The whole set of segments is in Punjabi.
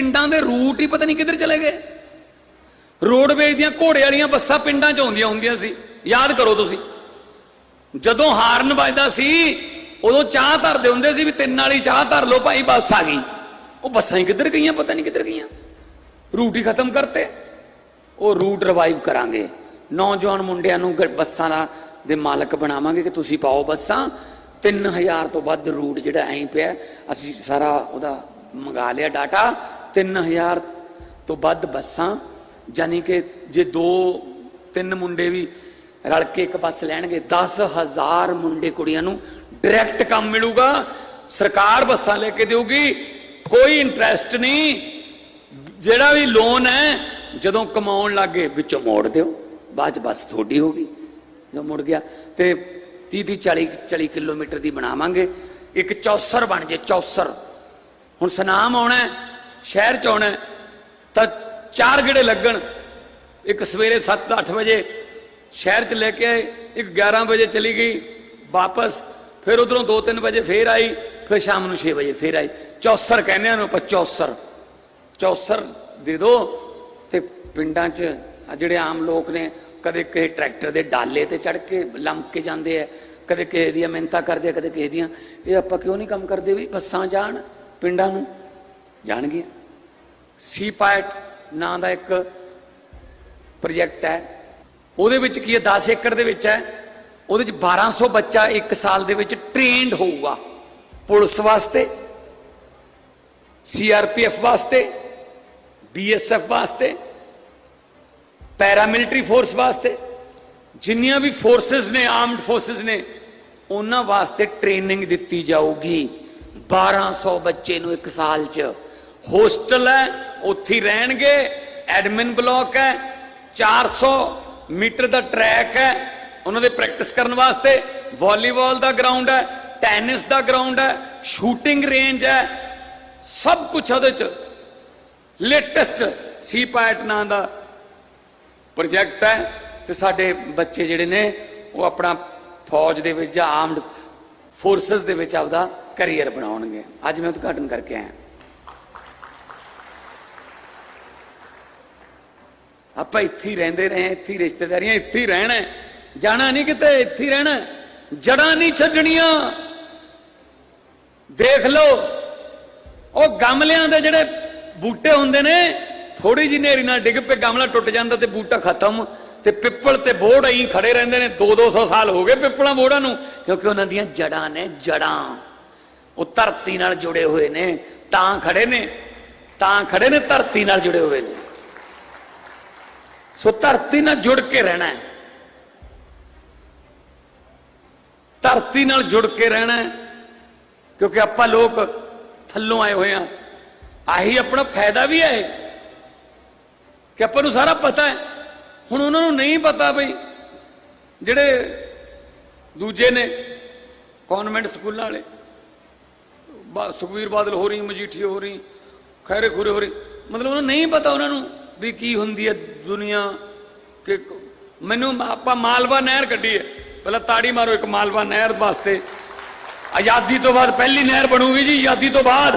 ਪਿੰਡਾਂ ਦੇ ਰੂਟ ਹੀ ਪਤਾ ਨਹੀਂ ਕਿੱਧਰ ਚਲੇ ਗਏ। ਰੋਡਵੇਜ ਦੀਆਂ ਘੋੜੇ ਵਾਲੀਆਂ ਬੱਸਾਂ ਪਿੰਡਾਂ 'ਚ ਆਉਂਦੀਆਂ ਹੁੰਦੀਆਂ ਸੀ। ਯਾਦ ਕਰੋ ਤੁਸੀਂ। ਜਦੋਂ ਹਾਰਨ ਵੱਜਦਾ ਸੀ, ਉਦੋਂ ਚਾਹ ਧਰਦੇ ਹੁੰਦੇ ਸੀ ਵੀ ਤਿੰਨ ਵਾਲੀ ਚਾਹ ਧਰ ਲਓ, ਭਾਈ ਬੱਸ ਆ ਗਈ। ਉਹ ਬੱਸਾਂ ਹੀ ਕਿੱਧਰ ਗਈਆਂ, ਪਤਾ ਨਹੀਂ ਕਿੱਧਰ ਗਈਆਂ। ਰੂਟ ਹੀ ਖਤਮ ਕਰਤੇ। ਉਹ ਰੂਟ ਰਿਵਾਈਵ ਕਰਾਂਗੇ। ਨੌਜਵਾਨ ਮੁੰਡਿਆਂ ਨੂੰ ਬੱਸਾਂ ਦਾ ਦੇ ਮਾਲਕ ਬਣਾਵਾਂਗੇ ਕਿ ਤੁਸੀਂ ਪਾਓ ਬੱਸਾਂ। 3000 ਤੋਂ ਵੱਧ ਰੂਟ ਜਿਹੜਾ ਐਂ ਪਿਆ। ਅਸੀਂ ਸਾਰਾ ਉਹਦਾ ਮੰਗਾ ਲਿਆ ਡਾਟਾ। 3000 ਤੋਂ ਵੱਧ ਬੱਸਾਂ ਯਾਨੀ ਕਿ ਜੇ ਦੋ, ਤਿੰਨ ਮੁੰਡੇ ਵੀ ਰਲ ਕੇ ਇੱਕ ਬੱਸ ਲੈਣਗੇ 10000 ਮੁੰਡੇ ਕੁੜੀਆਂ ਨੂੰ ਡਾਇਰੈਕਟ ਕੰਮ ਮਿਲੂਗਾ, ਸਰਕਾਰ ਬੱਸਾਂ ਲੈ ਕੇ ਦੇਊਗੀ, ਕੋਈ ਇੰਟਰਸਟ ਨਹੀਂ, ਜਿਹੜਾ ਵੀ ਲੋਨ ਹੈ, ਜਦੋਂ ਕਮਾਉਣ ਲੱਗੇ, ਵਿੱਚੋਂ ਮੋੜ ਦਿਓ, ਬਾਅਦ ਚ ਬਸ ਥੋੜੀ ਹੋ ਗਈ ਜੋ ਮੁੜ ਗਿਆ, ਤੇ 30 30 40 40 ਕਿਲੋਮੀਟਰ ਦੀ ਬਣਾਵਾਂਗੇ, ਇੱਕ ਚੌਸਰ ਬਣ ਜੇ, ਚੌਸਰ, ਹੁਣ ਸਨਾਮ ਆਉਣਾ ਸ਼ਹਿਰ ਚ ਆਉਣਾ ਤਾਂ ਚਾਰ ਗੇੜੇ ਲੱਗਣ। ਇੱਕ ਸਵੇਰੇ 7-8 ਵਜੇ ਸ਼ਹਿਰ ਚ ਲੈ ਕੇ ਆਏ, ਇੱਕ 11 ਵਜੇ ਚਲੀ ਗਈ, ਵਾਪਸ, ਫਿਰ ਉਧਰੋਂ 2-3 ਵਜੇ ਫੇਰ ਆਈ, ਫਿਰ ਸ਼ਾਮ ਨੂੰ 6 ਵਜੇ ਫੇਰ ਆਈ। ਚੌਸਰ ਕਹਿੰਦੇ ਆ ਨੂੰ ਆਪਾਂ, ਚੌਸਰ। ਚੌਸਰ ਦੇ ਦੋ ਤੇ ਪਿੰਡਾਂ 'ਚ ਜਿਹੜੇ ਆਮ ਲੋਕ ਨੇ, ਕਦੇ ਕਿਸੇ ਟਰੈਕਟਰ ਦੇ ਡਾਲੇ ਤੇ ਚੜ ਕੇ ਲੰਮ ਕੇ ਜਾਂਦੇ ਆ, ਕਦੇ ਕਿਸੇ ਦੀਆਂ ਮਿਹਨਤਾਂ ਕਰਦੇ ਆ, ਕਦੇ ਕਿਸੇ ਦੀਆਂ। ਇਹ ਆਪਾਂ ਕਿਉਂ ਨਹੀਂ ਕੰਮ ਕਰਦੇ ਵੀ, ਬੱਸਾਂ ਜਾਣ, ਪਿੰਡਾਂ ਨੂੰ। ਜਾਣਗੀਆਂ। ਸੀ ਪਾਇਟ ਨਾਂ ਦਾ ਇੱਕ ਪ੍ਰੋਜੈਕਟ ਹੈ। ਉਹਦੇ ਵਿੱਚ ਕੀ ਹੈ? 10 ਏਕੜ ਦੇ ਵਿੱਚ ਹੈ। ਉਹਦੇ ਵਿੱਚ 1200 ਬੱਚਾ ਇੱਕ ਸਾਲ ਦੇ ਵਿੱਚ ਟ੍ਰੇਨਡ ਹੋਊਗਾ। ਪੁਲਿਸ ਵਾਸਤੇ ਸੀਆਰਪੀਐਫ ਵਾਸਤੇ ਬੀਐਸਐਫ ਵਾਸਤੇ ਪੈਰਾਮਿਲਟਰੀ ਫੋਰਸ ਵਾਸਤੇ। ਜਿੰਨੀਆਂ ਵੀ ਫੋਰਸਸ ਨੇ ਆਰਮਡ ਫੋਰਸਸ ਨੇ, ਉਹਨਾਂ ਵਾਸਤੇ ਟ੍ਰੇਨਿੰਗ ਦਿੱਤੀ ਜਾਊਗੀ। 1200 ਬੱਚੇ ਨੂੰ ਇੱਕ ਸਾਲ 'ਚ। ਹੋਸਟਲ ਹੈ, ਉੱਥੇ ਹੀ ਰਹਿਣਗੇ, ਐਡਮਿਨ ਬਲਾਕ ਹੈ 400 ਮੀਟਰ ਦਾ ਟਰੈਕ ਹੈ, ਉਹਨਾਂ ਦੇ ਪ੍ਰੈਕਟਿਸ ਕਰਨ ਵਾਸਤੇ ਵਾਲੀਬਾਲ ਦਾ ਗਰਾਊਂਡ ਹੈ, ਟੈਨਿਸ ਦਾ ਗਰਾਊਂਡ ਹੈ, ਸ਼ੂਟਿੰਗ ਰੇਂਜ ਹੈ, ਸਭ ਕੁਝ ਉਹਦੇ 'ਚ, ਲੇਟੈਸਟ ਸੀ ਪਾਇਟ ਨਾਂ ਦਾ ਪ੍ਰੋਜੈਕਟ ਹੈ, ਤੇ ਸਾਡੇ ਬੱਚੇ ਜਿਹੜੇ ਨੇ, ਉਹ ਆਪਣਾ ਫੌਜ ਦੇ ਵਿੱਚ ਜਾਂ ਆਰਮਡ ਫੋਰਸਸ ਦੇ ਵਿੱਚ ਆਪਦਾ ਕੈਰੀਅਰ ਬਣਾਉਣਗੇ। ਅੱਜ ਮੈਂ ਉਦਘਾਟਨ ਕਰਕੇ ਆਇਆ। ਆਪਾਂ ਇੱਥੇ ਹੀ ਰਹਿੰਦੇ ਰਹੇ ਇੱਥੇ ਹੀ ਰਿਸ਼ਤੇਦਾਰੀਆਂ, ਇੱਥੇ ਹੀ ਰਹਿਣਾ ਜਾਣਾ ਨਹੀਂ ਕਿਤੇ, ਇੱਥੇ ਹੀ ਰਹਿਣਾ ਹੈ। ਜੜਾਂ ਨਹੀਂ ਛੱਡਣੀਆਂ। ਦੇਖ ਲਓ, ਉਹ ਗਮਲਿਆਂ ਦੇ ਜਿਹੜੇ ਬੂਟੇ ਹੁੰਦੇ ਨੇ ਥੋੜੀ ਜਿਹੀ ਨੇਰੀ ਨਾਲ ਡਿੱਗ ਪਏ, ਗਮਲਾ ਟੁੱਟ ਜਾਂਦਾ ਤੇ ਬੂਟਾ ਖਤਮ। ਤੇ ਪਿੱਪਲ ਤੇ ਬੋੜ ਐਂ ਖੜੇ ਰਹਿੰਦੇ ਨੇ 2-200 ਸਾਲ ਹੋ ਗਏ ਪਿੱਪਲਾਂ ਬੋੜਾਂ ਨੂੰ, ਕਿਉਂਕਿ ਉਹਨਾਂ ਦੀਆਂ ਜੜਾਂ ਨੇ ਜੜਾਂ ਉਹ ਧਰਤੀ ਨਾਲ ਜੁੜੇ ਹੋਏ ਨੇ, ਤਾਂ ਖੜੇ ਨੇ, ਤਾਂ ਖੜੇ ਨੇ, ਧਰਤੀ ਨਾਲ ਜੁੜੇ ਹੋਏ ਨੇ। ਸੋ ਧਰਤੀ ਨਾਲ ਜੁੜ ਕੇ ਰਹਿਣਾ ਹੈ। ਧਰਤੀ ਨਾਲ ਜੁੜ ਕੇ ਰਹਿਣਾ ਹੈ, ਕਿਉਂਕਿ ਆਪਾਂ ਲੋਕ ਥੱਲੋਂ ਆਏ ਹੋਏ ਆ ਆਹੀ ਆਪਣਾ ਫਾਇਦਾ ਵੀ ਹੈ ਕਿ ਆਪਾਂ ਨੂੰ ਸਾਰਾ ਪਤਾ ਹੈ। ਹੁਣ ਉਹਨਾਂ ਨੂੰ ਨਹੀਂ ਪਤਾ ਬਈ ਜਿਹੜੇ ਦੂਜੇ ਨੇ ਕਨਵੈਂਟ ਸਕੂਲਾਂ ਵਾਲੇ ਬਾ- ਸੁਖਬੀਰ ਬਾਦਲ ਹੋ ਰਹੀ ਮਜੀਠੀ ਹੋ ਰਹੀ ਖੈਰੇ ਖੁਰੇ ਹੋ ਰਹੀ, ਮਤਲਬ ਉਹਨਾਂ ਨੂੰ ਨਹੀਂ ਪਤਾ ਉਹਨਾਂ ਨੂੰ ਵੀ ਕੀ ਹੁੰਦੀ ਹੈ ਦੁਨੀਆ ਕਿ ਮੈਨੂੰ ਆਪਾਂ ਮਾਲਵਾ ਨਹਿਰ ਕੱਢੀ ਹੈ। ਪਹਿਲਾਂ ਤਾੜੀ ਮਾਰੋ ਇੱਕ ਮਾਲਵਾ ਨਹਿਰ ਵਾਸਤੇ। ਆਜ਼ਾਦੀ ਤੋਂ ਬਾਅਦ ਪਹਿਲੀ ਨਹਿਰ ਬਣੂਗੀ ਜੀ, ਆਜ਼ਾਦੀ ਤੋਂ ਬਾਅਦ।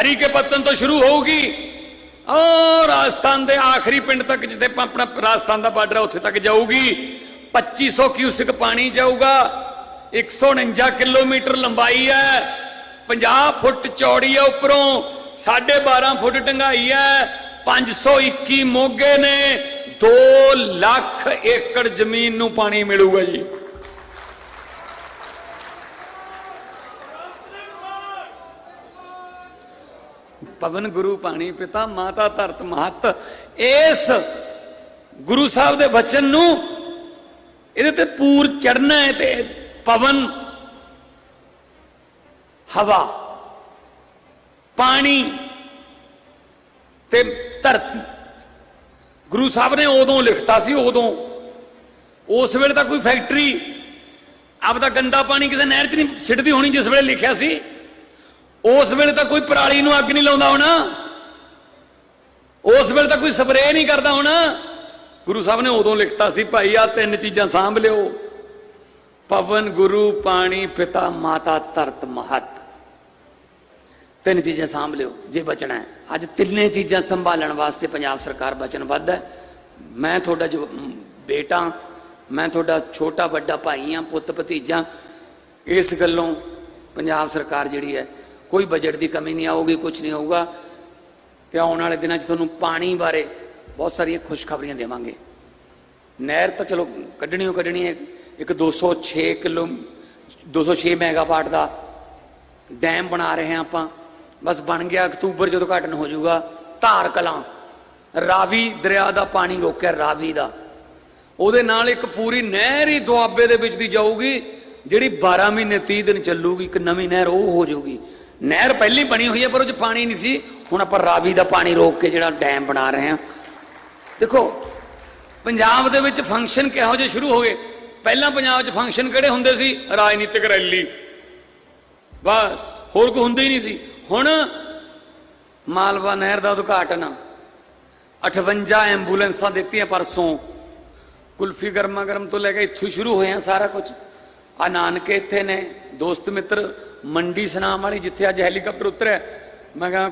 ਹਰੀ ਕੇ ਪੱਤਨ ਤੋਂ ਸ਼ੁਰੂ ਹੋਊਗੀ। ਔਰ ਰਾਜਸਥਾਨ ਦੇ ਆਖਰੀ ਪਿੰਡ ਤੱਕ ਜਿੱਥੇ ਪ- ਆਪਣਾ ਰਾਜਸਥਾਨ ਦਾ ਬਾਰਡਰ ਹੈ, ਉੱਥੇ ਤੱਕ ਜਾਊਗੀ। 2500 ਕਿਊਸਿਕ ਪਾਣੀ ਜਾਊਗਾ। 149 ਕਿਲੋਮੀਟਰ ਲੰਬਾਈ ਹੈ। 50 ਫੁੱਟ ਚੌੜੀ ਹੈ ਉੱਪਰੋਂ। 12.5 ਫੁੱਟ ਡੰਗਾਈ ਹੈ। 521 ਮੋਗੇ ਨੇ 2 ਲੱਖ ਏਕੜ ਜ਼ਮੀਨ ਨੂੰ ਪਾਣੀ ਮਿਲੂਗਾ ਜੀ। ਪਵਨ ਗੁਰੂ ਪਾਣੀ ਪਿਤਾ, ਮਾਤਾ ਧਰਤ ਮਹਤ, ਇਸ ਗੁਰੂ ਸਾਹਿਬ ਦੇ ਬਚਨ ਨੂੰ ਇਹਦੇ ਤੇ ਪੂਰ ਚੜਨਾ ਹੈ ਤੇ ਪਵਨ ਹਵਾ, ਪਾਣੀ ਤੇ ਧਰਤੀ। ਗੁਰੂ ਸਾਹਿਬ ਨੇ ਉਦੋਂ ਲਿਖਤਾ ਸੀ, ਉਦੋਂ। ਉਸ ਵੇਲੇ ਤਾਂ ਕੋਈ ਫੈਕਟਰੀ ਆਪਦਾ ਗੰਦਾ ਪਾਣੀ ਕਿਸੇ ਨਹਿਰ 'ਚ ਨਹੀਂ ਸਿੱਟਦੀ ਹੋਣੀ ਜਿਸ ਵੇਲੇ ਲਿਖਿਆ ਸੀ। ਉਸ ਵੇਲੇ ਤਾਂ ਕੋਈ ਪਰਾਲੀ ਨੂੰ ਅੱਗ ਨਹੀਂ ਲਾਉਂਦਾ ਹੋਣਾ। ਉਸ ਵੇਲੇ ਤਾਂ ਕੋਈ ਸਪਰੇਅ ਨਹੀਂ ਕਰਦਾ ਹੋਣਾ। ਗੁਰੂ ਸਾਹਿਬ ਨੇ ਉਦੋਂ ਲਿਖਤਾ ਸੀ, ਭਾਈ ਆ ਤਿੰਨ ਚੀਜ਼ਾਂ ਸਾਂਭ ਲਿਓ। ਪਵਨ, ਗੁਰੂ, ਪਾਣੀ, ਪਿਤਾ, ਮਾਤਾ, ਧਰਤ, ਮਹਤ। ਤਿੰਨ ਚੀਜ਼ਾਂ ਸਾਂਭ ਲਿਓ, ਜੇ ਬਚਣਾ ਹੈ। ਅੱਜ ਤਿੰਨੇ ਚੀਜ਼ਾਂ ਸੰਭਾਲਣ ਵਾਸਤੇ ਪੰਜਾਬ ਸਰਕਾਰ ਵਚਨਬੱਧ ਹੈ। ਮੈਂ ਤੁਹਾਡਾ ਜੋ ਬੇਟਾ, ਮੈਂ ਤੁਹਾਡਾ ਛੋਟਾ ਵੱਡਾ ਭਾਈ ਆ ਪੁੱਤ ਭਤੀਜਾ, ਇਸ ਗੱਲੋਂ ਪੰਜਾਬ ਸਰਕਾਰ ਜਿਹੜੀ ਹੈ, ਕੋਈ ਬਜਟ ਦੀ ਕਮੀ ਨਹੀਂ ਆਊਗੀ ਕੁਝ ਨਹੀਂ ਹੋਊਗਾ। ਤੇ ਆਉਣ ਵਾਲੇ ਦਿਨਾਂ 'ਚ ਤੁਹਾਨੂੰ ਪਾਣੀ ਬਾਰੇ ਬਹੁਤ ਸਾਰੀਆਂ ਖੁਸ਼ਖਬਰੀਆਂ ਦੇਵਾਂਗੇ। ਨਹਿਰ ਤਾਂ ਚਲੋ ਕੱਢਣੀ ਓ ਕੱਢਣੀ ਹੈ, ਇੱਕ 206 ਕਿਲੋ 206 ਮੈਗਾਵਾਟ ਦਾ ਡੈਮ ਬਣਾ ਰਹੇ ਹਾਂ ਆਪਾਂ। ਬਸ ਬਣ ਗਿਆ, ਅਕਤੂਬਰ ਜਦੋਂ ਘਟਨ ਹੋ ਜਾਊਗਾ, ਧਾਰ ਕਲਾਂ। ਰਾਵੀ ਦਰਿਆ ਦਾ ਪਾਣੀ ਰੋਕਿਆ, ਰਾਵੀ ਦਾ। ਉਹਦੇ ਨਾਲ ਇੱਕ ਪੂਰੀ ਨਹਿਰ ਹੀ ਦੁਆਬੇ ਦੇ ਵਿੱਚ ਦੀ ਜਾਊਗੀ, ਜਿਹੜੀ 12 ਮਹੀਨੇ 30 ਦਿਨ ਚੱਲੂਗੀ, ਇੱਕ ਨਵੀਂ ਨਹਿਰ ਉਹ ਹੋ ਜਾਊਗੀ। ਨਹਿਰ ਪਹਿਲੀ ਬਣੀ ਹੋਈ ਹੈ, ਪਰ ਉਹ 'ਚ ਪਾਣੀ ਨਹੀਂ ਸੀ। ਹੁਣ ਆਪਾਂ ਰਾਵੀ ਦਾ ਪਾਣੀ ਰੋਕ ਕੇ ਜਿਹੜਾ ਡੈਮ ਬਣਾ ਰਹੇ ਹਾਂ। ਦੇਖੋ, ਪੰਜਾਬ ਦੇ ਵਿੱਚ ਫੰਕਸ਼ਨ ਕਿਹੋ ਜਿਹੇ ਸ਼ੁਰੂ ਹੋ ਗਏ? ਪਹਿਲਾਂ ਪੰਜਾਬ 'ਚ ਫੰਕਸ਼ਨ ਕਿਹੜੇ ਹੁੰਦੇ ਸੀ? ਰਾਜਨੀਤਿਕ ਰੈਲੀ। ਬਸ, ਹੋਰ ਕੋਈ ਹੁੰਦਾ ਹੀ ਨਹੀਂ ਸੀ। ਹੁਣ ਮਾਲਵਾ ਨਹਿਰ ਦਾ ਉਦਘਾਟਨ 58 ਐਂਬੂਲੈਂਸਾਂ ਦਿੱਤੀਆਂ ਪਰਸੋਂ। ਕੁਲਫੀ ਗਰਮਾ ਗਰਮ ਤੋਂ ਲੈ ਕੇ ਇੱਥੋਂ ਸ਼ੁਰੂ ਹੋਇਆ ਸਾਰਾ ਕੁਝ। ਆ ਨਾਨਕੇ ਇੱਥੇ ਨੇ, ਦੋਸਤ ਮਿੱਤਰ ਮੰਡੀ ਸਨਾਮ ਵਾਲੀ ਜਿੱਥੇ ਅੱਜ ਹੈਲੀਕਾਪਟਰ ਉਤਰਿਆ। ਮੈਂ ਕਿਹਾ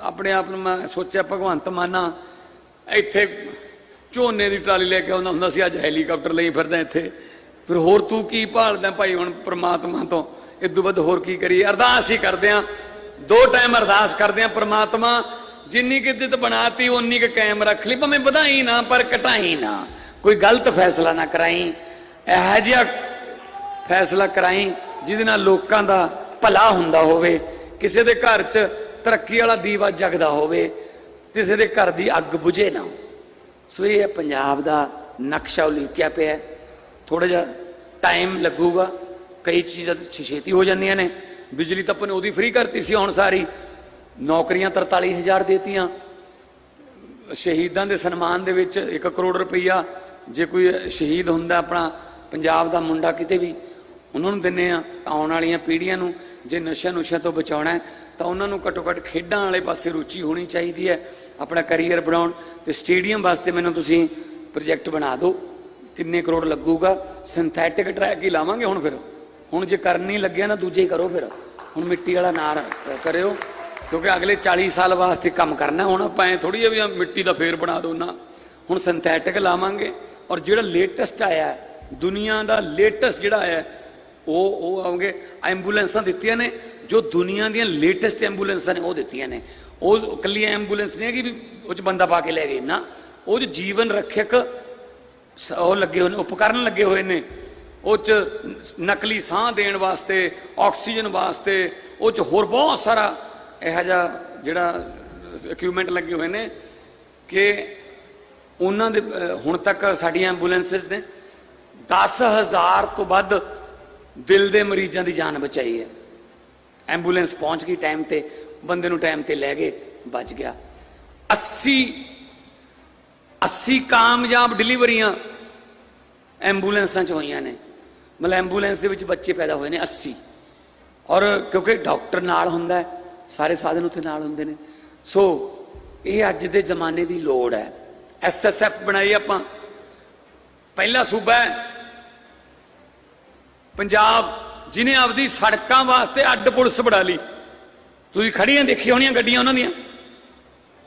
ਆਪਣੇ ਆਪ ਨੂੰ ਮੈਂ ਸੋਚਿਆ, ਭਗਵੰਤ ਮਾਨਾ ਇੱਥੇ ਝੋਨੇ ਦੀ ਟਰਾਲੀ ਲੈ ਕੇ ਆਉਂਦਾ ਹੁੰਦਾ ਸੀ, ਅੱਜ ਹੈਲੀਕਾਪਟਰ ਲਈ ਫਿਰਦਾ ਇੱਥੇ। ਫਿਰ ਹੋਰ ਤੂੰ ਕੀ ਭਾਲਦਾ ਭਾਈ ਹੁਣ ਪ੍ਰਮਾਤਮਾ ਤੋਂ? ਇਦੋਂ ਵੱਧ ਹੋਰ ਕੀ ਕਰੀਏ? ਅਰਦਾਸ ਹੀ ਕਰਦੇ ਆ। ਦੋ ਟਾਈਮ ਅਰਦਾਸ ਕਰਦੇ ਆ ਪ੍ਰਮਾਤਮਾ, ਜਿੰਨੀ ਕਿ ਦਿੱਤ ਬਣਾਤੀ ਉਨੀ ਕੁ ਕਾਇਮ ਰੱਖ ਲਈ। ਭਾਵੇਂ ਵਧਾਈ ਨਾ, ਪਰ ਘਟਾਈ ਨਾ। ਕੋਈ ਗਲਤ ਫੈਸਲਾ ਨਾ ਕਰਾਈ। ਇਹੋ ਜਿਹਾ ਫੈਸਲਾ ਕਰਾਈ, ਜਿਹਦੇ ਨਾਲ ਲੋਕਾਂ ਦਾ ਭਲਾ ਹੁੰਦਾ ਹੋਵੇ। ਕਿਸੇ ਦੇ ਘਰ 'ਚ ਤਰੱਕੀ ਵਾਲਾ ਦੀਵਾ ਜਗਦਾ ਹੋਵੇ। ਕਿਸੇ ਦੇ ਘਰ ਦੀ ਅੱਗ ਬੁਝੇ ਨਾ ਸੋ ਇਹ ਹੈ ਪੰਜਾਬ ਦਾ ਨਕਸ਼ਾ ਉਲੀਕਿਆ ਪਿਆ ਥੋੜਾ ਜਿਹਾ ਟਾਈਮ ਲੱਗੂਗਾ। ਕਈ ਚੀਜ਼ਾਂ ਛੇਤੀ ਹੋ ਜਾਂਦੀਆਂ ਨੇ। ਬਿਜਲੀ ਤਾਂ ਆਪਾਂ ਨੇ ਉਹਦੀ ਫ੍ਰੀ ਕਰਤੀ ਸੀ ਹੁਣ ਸਾਰੀ। ਨੌਕਰੀਆਂ 43000 ਦੇਤੀਆਂ। ਸ਼ਹੀਦਾਂ ਦੇ ਸਨਮਾਨ ਦੇ ਵਿੱਚ 1 ਕਰੋੜ ਰੁਪਈਆ ਜੇ ਕੋਈ ਸ਼ਹੀਦ ਹੁੰਦਾ ਆਪਣਾ ਪੰਜਾਬ ਦਾ ਮੁੰਡਾ ਕਿਤੇ ਵੀ, ਉਹਨਾਂ ਨੂੰ ਦਿੰਨੇ ਆ। ਆਉਣ ਵਾਲੀਆਂ ਪੀੜ੍ਹੀਆਂ ਨੂੰ ਜੇ ਨਸ਼ਾ ਨੁਸ਼ਾ ਤੋਂ ਬਚਾਉਣਾ ਹੈ, ਤਾਂ ਉਹਨਾਂ ਨੂੰ ਘੱਟੋ ਘੱਟ ਖੇਡਾਂ ਵਾਲੇ ਪਾਸੇ ਰੁਚੀ ਹੋਣੀ ਚਾਹੀਦੀ ਹੈ। ਆਪਣਾ ਕੈਰੀਅਰ ਬਣਾਉਣ ਤੇ ਸਟੇਡੀਅਮ ਵਾਸਤੇ ਮੈਨੂੰ ਤੁਸੀਂ ਪ੍ਰੋਜੈਕਟ ਬਣਾ ਦਿਓ। ਕਿੰਨੇ ਕਰੋੜ ਲੱਗੂਗਾ? ਸਿੰਥੈਟਿਕ ਟਰੈਕ ਹੀ ਲਾਵਾਂਗੇ ਹੁਣ ਫਿਰ। ਹੁਣ ਜੇ ਕਰਨ ਨਹੀਂ ਲੱਗਿਆ ਨਾ ਦੂਜੇ ਹੀ ਕਰੋ ਫਿਰ। ਹੁਣ ਮਿੱਟੀ ਵਾਲਾ ਨਾਰ ਕਰਿਓ। ਕਿਉਂਕਿ ਅਗਲੇ 40 ਸਾਲ ਵਾਸਤੇ ਕੰਮ ਕਰਨਾ। ਹੁਣ ਆਪਾਂ ਐ ਥੋੜੀ ਵੀ ਮਿੱਟੀ ਦਾ ਫੇਰ ਬਣਾ ਦੋ ਨਾ। ਹੁਣ ਸਿੰਥੈਟਿਕ ਲਾਵਾਂਗੇ। ਔਰ ਜਿਹੜਾ ਲੇਟੈਸਟ ਆਇਆ ਹੈ, ਦੁਨੀਆ ਦਾ ਲੇਟੈਸਟ ਜਿਹੜਾ ਆਇਆ ਉਹ ਉਹ ਆਉਂਗੇ। ਐਂਬੂਲੈਂਸਾਂ ਦਿੱਤੀਆਂ ਨੇ। ਜੋ ਦੁਨੀਆ ਦੀਆਂ ਲੇਟੈਸਟ ਐਂਬੂਲੈਂਸਾਂ ਨੇ ਉਹ ਦਿੱਤੀਆਂ ਨੇ। ਉਹ ਕੱਲੀ ਐਂਬੂਲੈਂਸ ਨਹੀਂ ਹੈ ਕਿ ਵੀ ਉਹ ਚ ਬੰਦਾ ਪਾ ਕੇ ਲੈ ਗਏ ਨਾ। ਉਹ 'ਚ ਜੀਵਨ ਰੱਖਿਅਕ ਉਹ ਲੱਗੇ ਹੋਏ ਨੇ, ਉਪਕਰਨ ਲੱਗੇ ਹੋਏ ਨੇ। ਉਹ ਚ ਨਕਲੀ ਸਾਹ ਦੇਣ ਵਾਸਤੇ, ਆਕਸੀਜਨ ਵਾਸਤੇ, ਉਹ ਚ ਹੋਰ ਬਹੁਤ ਸਾਰਾ ਇਹੋ ਜਿਹਾ ਜਿਹੜਾ ਇਕਵਿਪਮੈਂਟ ਲੱਗੇ ਹੋਏ ਨੇ ਕਿ ਉਹਨਾਂ ਦੇ ਹੁਣ ਤੱਕ ਸਾਡੀਆਂ ਐਂਬੂਲੈਂਸਸ ਨੇ 10000 ਤੋਂ ਵੱਧ ਦਿਲ ਦੇ ਮਰੀਜ਼ਾਂ ਦੀ ਜਾਨ ਬਚਾਈ ਹੈ। ਐਂਬੂਲੈਂਸ ਪਹੁੰਚ ਗਈ ਟਾਈਮ ਤੇ, ਬੰਦੇ ਨੂੰ ਟਾਈਮ ਤੇ ਲੈ ਗਏ ਬਚ ਗਿਆ। 80 80 ਕਾਮਯਾਬ ਡਿਲੀਵਰੀਆਂ ਐਂਬੂਲੈਂਸਾਂ ਚ ਹੋਈਆਂ ਨੇ। ਮਤਲਬ ਐਂਬੂਲੈਂਸ ਦੇ ਵਿੱਚ ਬੱਚੇ ਪੈਦਾ ਹੋਏ ਨੇ 80 ਔਰ ਕਿਉਂਕਿ ਡਾਕਟਰ ਨਾਲ ਹੁੰਦਾ ਸਾਰੇ ਸਾਧਨ ਉੱਥੇ ਨਾਲ ਹੁੰਦੇ ਨੇ। ਸੋ ਇਹ ਅੱਜ ਦੇ ਜ਼ਮਾਨੇ ਦੀ ਲੋੜ ਹੈ। ਐਸਐਸਐਫ ਬਣਾਈ ਆਪਾਂ। ਪਹਿਲਾ ਸੂਬਾ ਹੈ। ਪੰਜਾਬ, ਜਿਨੇ ਆਪਦੀ ਸੜਕਾਂ ਵਾਸਤੇ ਅੱਡ ਪੁਲਿਸ ਬਣਾ ਲਈ। ਤੁਸੀਂ ਖੜੀਆਂ ਦੇਖੀ ਹੋਣੀਆਂ ਗੱਡੀਆਂ ਉਹਨਾਂ ਦੀਆਂ।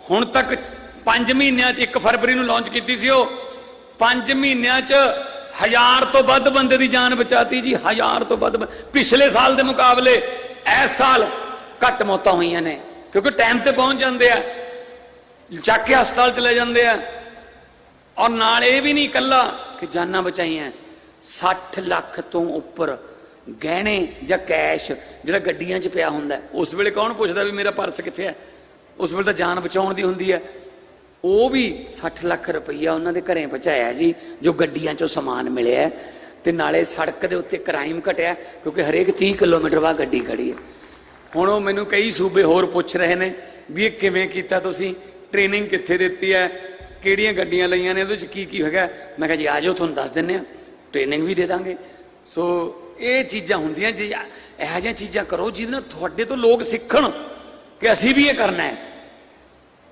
ਹੁਣ ਤੱਕ 5 ਮਹੀਨਿਆਂ 'ਚ 1 ਫਰਵਰੀ ਨੂੰ ਲਾਂਚ ਕੀਤੀ ਸੀ ਉਹ। 5 ਮਹੀਨਿਆਂ 'ਚ ਹਜ਼ਾਰ ਤੋਂ ਵੱਧ ਬੰਦੇ ਦੀ ਜਾਨ ਬਚਾਤੀ ਜੀ, ਹਜ਼ਾਰ ਤੋਂ ਵੱਧ ਪਿਛਲੇ ਸਾਲ ਦੇ ਮੁਕਾਬਲੇ ਇਸ ਸਾਲ ਘੱਟ ਮੌਤਾਂ ਹੋਈਆਂ ਨੇ, ਕਿਉਂਕਿ ਟਾਈਮ ਤੇ ਪਹੁੰਚ ਜਾਂਦੇ ਆ, ਚੱਕ ਕੇ ਹਸਪਤਾਲ ਚਲੇ ਜਾਂਦੇ ਆ, ਔਰ ਨਾਲ ਇਹ ਵੀ ਨਹੀਂ ਇਕੱਲਾ ਕਿ ਜਾਨਾਂ ਬਚਾਈਆਂ 60 ਲੱਖ ਤੋਂ ਉੱਪਰ ਗਹਿਣੇ ਜਾਂ ਕੈਸ਼ ਜਿਹੜਾ ਗੱਡੀਆਂ 'ਚ ਪਿਆ ਹੁੰਦਾ, ਉਸ ਵੇਲੇ ਕੌਣ ਪੁੱਛਦਾ ਵੀ ਮੇਰਾ ਪਰਸ ਕਿੱਥੇ ਹੈ ਉਸ ਵੇਲੇ ਤਾਂ ਜਾਨ ਬਚਾਉਣ ਦੀ ਹੁੰਦੀ ਹੈ ਉਹ ਵੀ 60 ਲੱਖ ਰੁਪਈਆ ਉਹਨਾਂ ਦੇ ਘਰੇ ਪਹੁੰਚਾਇਆ ਜੀ ਜੋ ਗੱਡੀਆਂ 'ਚੋਂ ਸਮਾਨ ਮਿਲਿਆ ਹੈ, ਤੇ ਨਾਲੇ ਸੜਕ ਦੇ ਉੱਤੇ ਕ੍ਰਾਈਮ ਘਟਿਆ ਕਿਉਂਕਿ ਹਰੇਕ 30 ਕਿਲੋਮੀਟਰ ਬਾਅਦ ਗੱਡੀ ਖੜੀ ਹੈ। ਹੁਣ ਉਹ ਮੈਨੂੰ ਕਈ ਸੂਬੇ ਹੋਰ ਪੁੱਛ ਰਹੇ ਨੇ ਵੀ ਇਹ ਕਿਵੇਂ ਕੀਤਾ ਤੁਸੀਂ? ਟ੍ਰੇਨਿੰਗ ਕਿੱਥੇ ਦਿੱਤੀ ਹੈ? ਕਿਹੜੀਆਂ ਗੱਡੀਆਂ ਲਈਆਂ ਨੇ? ਉਹਦੇ ਵਿੱਚ ਕੀ ਕੀ ਹੈਗਾ? ਮੈਂ ਕਿਹਾ ਜੀ ਆ ਜਾਓ ਤੁਹਾਨੂੰ ਦੱਸ ਦਿੰਨੇ ਆ ਟ੍ਰੇਨਿੰਗ ਵੀ ਦੇ ਦਾਂਗੇ। ਸੋ ਇਹ ਚੀਜ਼ਾਂ ਹੁੰਦੀਆਂ ਜੇ ਇਹੋ ਜਿਹੀਆਂ ਚੀਜ਼ਾਂ ਕਰੋ ਜਿਹਦੇ ਨਾਲ ਤੁਹਾਡੇ ਤੋਂ ਲੋਕ ਸਿੱਖਣ ਕਿ ਅਸੀਂ ਵੀ ਇਹ ਕਰਨਾ ਹੈ।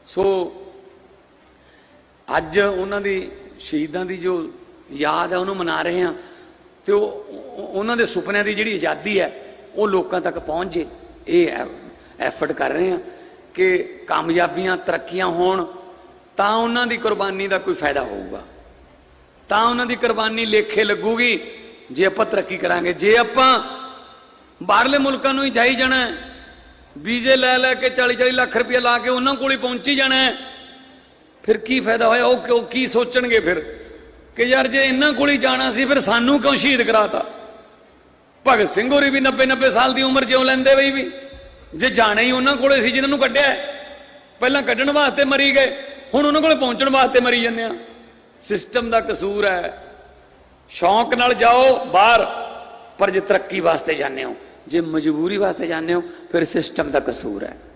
ਸੋ ਅੱਜ ਉਹਨਾਂ ਦੀ ਸ਼ਹੀਦਾਂ ਦੀ ਜੋ ਯਾਦ ਹੈ ਉਹਨੂੰ ਮਨਾ ਰਹੇ ਹਾਂ। ਤੇ ਉਹ ਉਹਨਾਂ ਦੇ ਸੁਪਨਿਆਂ ਦੀ ਜਿਹੜੀ ਆਜ਼ਾਦੀ ਹੈ, ਉਹ ਲੋਕਾਂ ਤੱਕ ਪਹੁੰਚ ਜੇ। ਇਹ ਐਫਰਟ ਕਰ ਰਹੇ ਹਾਂ ਕਿ ਕਾਮਯਾਬੀਆਂ, ਤਰੱਕੀਆਂ ਹੋਣ, ਤਾਂ ਉਹਨਾਂ ਦੀ ਕੁਰਬਾਨੀ ਦਾ ਕੋਈ ਫਾਇਦਾ ਹੋਊਗਾ। ਤਾਂ ਉਹਨਾਂ ਦੀ ਕੁਰਬਾਨੀ ਲੇਖੇ ਲੱਗੂਗੀ। ਜੇ ਆਪਾਂ ਤਰੱਕੀ ਕਰਾਂਗੇ, ਜੇ ਆਪਾਂ ਬਾਹਰਲੇ ਮੁਲਕਾਂ ਨੂੰ ਹੀ ਜਾਈ ਜਾਣਾ ਵੀਜ਼ੇ ਲੈ ਲੈ ਕੇ 40 40 ਲੱਖ ਰੁਪਏ ਲਾ ਕੇ ਉਹਨਾਂ ਕੋਲ ਹੀ ਪਹੁੰਚੀ ਜਾਣਾ ਫਿਰ ਕੀ ਫਾਇਦਾ ਹੋਇਆ? ਉਹ ਕਿਉਂ ਕੀ ਸੋਚਣਗੇ ਫਿਰ? ਕਿ ਯਾਰ ਜੇ ਇਹਨਾਂ ਕੋਲ ਹੀ ਜਾਣਾ ਸੀ, ਫਿਰ ਸਾਨੂੰ ਕਿਉਂ ਸ਼ਹੀਦ ਕਰਾਤਾ? ਭਗਤ ਸਿੰਘ ਹੋਰੀ ਵੀ 90 90 ਸਾਲ ਦੀ ਉਮਰ ਜਿਉ ਲੈਂਦੇ ਬਈ ਵੀ। ਜੇ ਜਾਣਾ ਹੀ ਉਹਨਾਂ ਕੋਲੇ ਸੀ, ਜਿਨ੍ਹਾਂ ਨੂੰ ਕੱਢਿਆ ਪਹਿਲਾਂ ਕੱਢਣ ਵਾਸਤੇ ਮਰੀ ਗਏ, ਹੁਣ ਉਹਨਾਂ ਕੋਲੇ ਪਹੁੰਚਣ ਵਾਸਤੇ ਮਰੀ ਜਾਂਦੇ ਆ। ਸਿਸਟਮ ਦਾ ਕਸੂਰ ਹੈ। ਸ਼ੌਂਕ ਨਾਲ ਜਾਓ ਬਾਹਰ, ਪਰ ਜੇ ਤਰੱਕੀ ਵਾਸਤੇ ਜਾਂਦੇ ਹੋ, ਜੇ ਮਜਬੂਰੀ ਵਾਸਤੇ ਜਾਂਦੇ ਹੋ, ਫਿਰ ਸਿਸਟਮ ਦਾ ਕਸੂਰ ਹੈ।